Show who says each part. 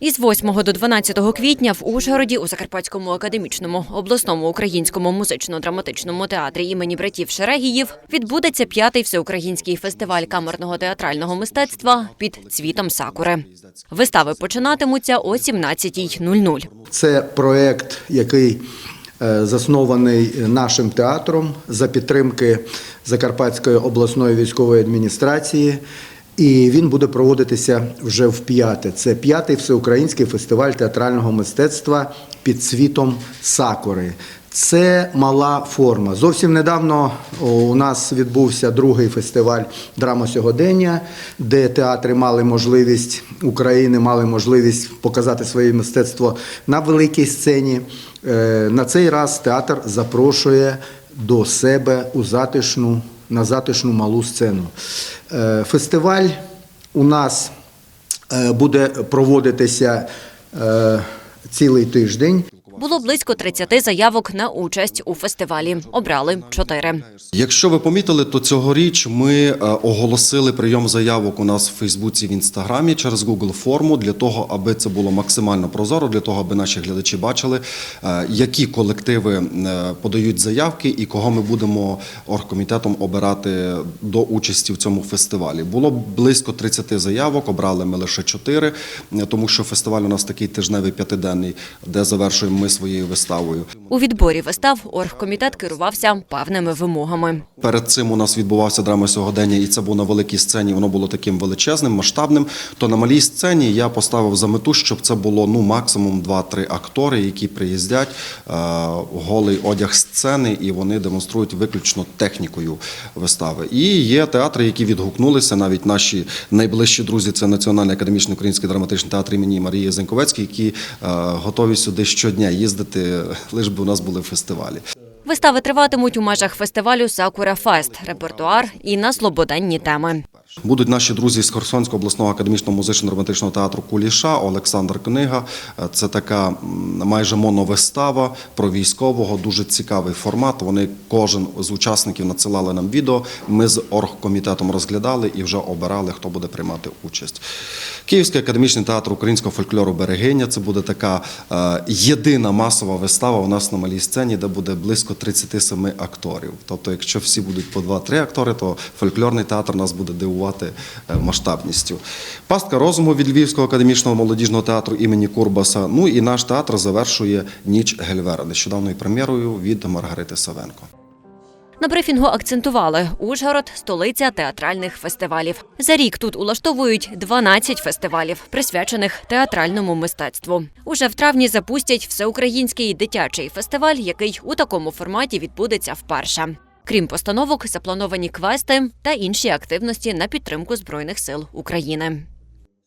Speaker 1: Із 8 до 12 квітня в Ужгороді у Закарпатському академічному обласному українському музично-драматичному театрі імені братів Шерегіїв відбудеться п'ятий всеукраїнський фестиваль камерного театрального мистецтва під цвітом сакури. Вистави починатимуться о 17.00.
Speaker 2: Це проект, який е, заснований нашим театром за підтримки Закарпатської обласної військової адміністрації. І він буде проводитися вже в п'яте. Це п'ятий всеукраїнський фестиваль театрального мистецтва під світом Сакури. Це мала форма. Зовсім недавно у нас відбувся другий фестиваль драма сьогодення, де театри мали можливість України мали можливість показати своє мистецтво на великій сцені. Е, На цей раз театр запрошує до себе у затишну на затишну малу сцену. Е, Фестиваль у нас е, буде проводитися е, цілий тиждень.
Speaker 1: Було близько 30 заявок на участь у фестивалі. Обрали чотири.
Speaker 3: Якщо ви помітили, то цьогоріч ми е, оголосили прийом заявок у нас в Фейсбуці в інстаграмі через Google форму для того, аби це було максимально прозоро, для того, аби наші глядачі бачили, е, які колективи е, подають заявки і кого ми будемо оргкомітетом обирати до участі в цьому фестивалі. Було близько 30 заявок, обрали ми лише 4, тому що фестиваль у нас такий тижневий п'ятиденний, де завершуємо ми своєю виставою.
Speaker 1: У відборі вистав оргкомітет керувався певними вимогами.
Speaker 3: Перед цим у нас відбувався драма сьогодення, і це було на великій сцені. Воно було таким величезним, масштабним. То на малій сцені я поставив за мету, щоб це було ну максимум 2-3 актори, які приїздять е, голий одяг сцени, і вони демонструють виключно технікою вистави. І є театри, які відгукнулися. Навіть наші найближчі друзі, це Національний академічний український драматичний театр імені Марії Зеньковецької, які е, готові сюди щодня їздити, лиш би у нас були фестивалі.
Speaker 1: Вистави триватимуть у межах фестивалю Сакура Фест, репертуар і на слободенні теми.
Speaker 3: Будуть наші друзі з Херсонського обласного академічного музично-драматичного театру Куліша, Олександр Книга. Це така майже моновистава про військового, дуже цікавий формат. Вони кожен з учасників надсилали нам відео. Ми з оргкомітетом розглядали і вже обирали, хто буде приймати участь. Київський академічний театр українського фольклору Берегиня. Це буде така е, єдина масова вистава у нас на малій сцені, де буде близько 37 акторів. Тобто, якщо всі будуть по 2-3 актори, то фольклорний театр нас буде дивувати е, масштабністю. Пастка розуму від Львівського академічного молодіжного театру імені Курбаса. Ну і наш театр завершує ніч Гельвера нещодавною прем'єрою від Маргарити Савенко.
Speaker 1: На брифінгу акцентували Ужгород столиця театральних фестивалів. За рік тут улаштовують 12 фестивалів, присвячених театральному мистецтву. Уже в травні запустять всеукраїнський дитячий фестиваль, який у такому форматі відбудеться вперше. Крім постановок, заплановані квести та інші активності на підтримку збройних сил України.